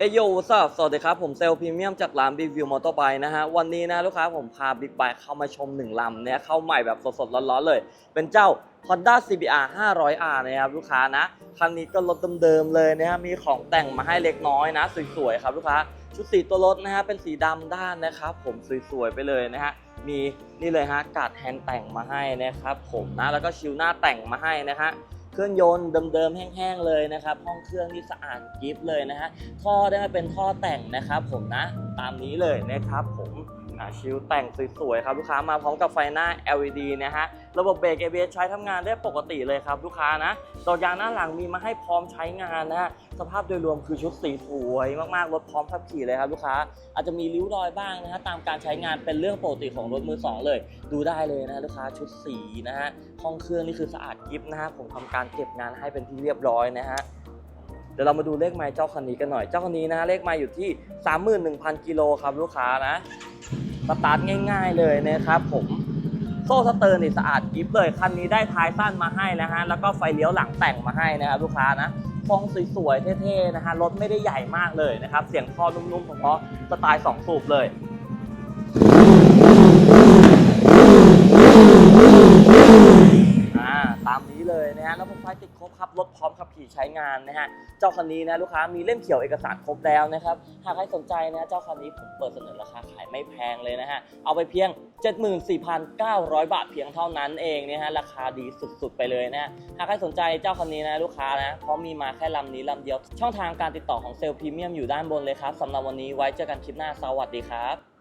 เอโยสับสวัสดีครับ ผมเซลพรีเมียมจากร้าน Big View Motorbike นะฮะ วันนี้นะลูกค้าผมพา Big Bike เข้ามาชม1ลำเนี่ยเข้าใหม่แบบสดๆ ร้อนๆเลย เป็นเจ้า Honda CBR 500R นะครับลูกค้านะ คันนี้ก็รถเดิมๆเลยนะฮะ มีของแต่งมาให้เล็กน้อยนะ สวยๆ ครับลูกค้า ชุดสีตัวรถนะฮะ เป็นสีดำด้านนะครับ ผมสวยๆ ไปเลยนะฮะมีนี่เลยฮะกาดแฮนด์แต่งมาให้นะครับผมนะแล้วก็ชิวหน้าแต่งมาให้นะฮะ เครื่องยนต์เดิมๆแห้งๆเลยนะครับ ห้องเครื่องที่สะอาดกริฟเลยนะฮะท่อได้มาเป็นท่อแต่งนะครับ ผมนะตามนี้เลยนะครับผม ชิลแต่งสวยๆครับลูกค้ามาพร้อมกับไฟหน้า LED นะฮะระบบเบรก ABS ใช้ทำงานได้ปกติเลยครับลูกค้านะดอกยางหน้าหลังมีมาให้พร้อมใช้งานนะฮะสภาพโดยรวมคือชุดสีสวยมากๆรถพร้อมขับขี่เลยครับลูกค้า อาจจะมีริ้วรอยบ้างนะฮะตามการใช้งานเป็นเรื่องปกติของรถมือสองเลย ดูได้เลยนะลูกค้าชุดสีนะฮะห้องเครื่องนี่คือสะอาดกิฟนะฮะผมทำการเก็บงานให้เป็นที่เรียบร้อยนะฮะเดี๋ยวเรามาดูเลขไมล์เจ้าคันนี้กันหน่อย เจ้าคันนี้นะเลขไมล์อยู่ที่ 31,000 กิโลครับลูกค้านะ สตาร์ทง่าย ๆเลยนะครับผมโซ่สเตอร์นี่สะอาดกิฟเลยคันนี้ได้ท้ายสั้นมาให้นะฮะแล้วก็ไฟเลี้ยวหลังแต่งมาให้นะครับลูกค้านะฟองสวยๆเท่ๆนะฮะรถไม่ได้ใหญ่มากเลยนะครับ เสียงท่อนุ่มๆเขาะสไตล์ 2 สูบเลย ระบบไฟติดครบครับรถพร้อมขับขี่ใช้งานนะฮะเจ้าคันนี้นะลูกค้ามีเล่มเขียวเอกสารครบแล้วนะครับหากใครสนใจนะเจ้าคันนี้ผมเปิดเสนอราคาขายไม่แพงเลยนะฮะเอาไปเพียง 74,900 บาทเพียงเท่านั้นเองนะฮะราคาดีสุดๆไปเลยนะฮะหากใครสนใจเจ้าคันนี้นะลูกค้านะเพราะมีมาแค่ลำนี้ลำเดียว ช่องทางการติดต่อของเซลล์พรีเมียมอยู่ด้านบนเลยครับสำหรับวันนี้ไว้เจอกันคลิปหน้าสวัสดีครับ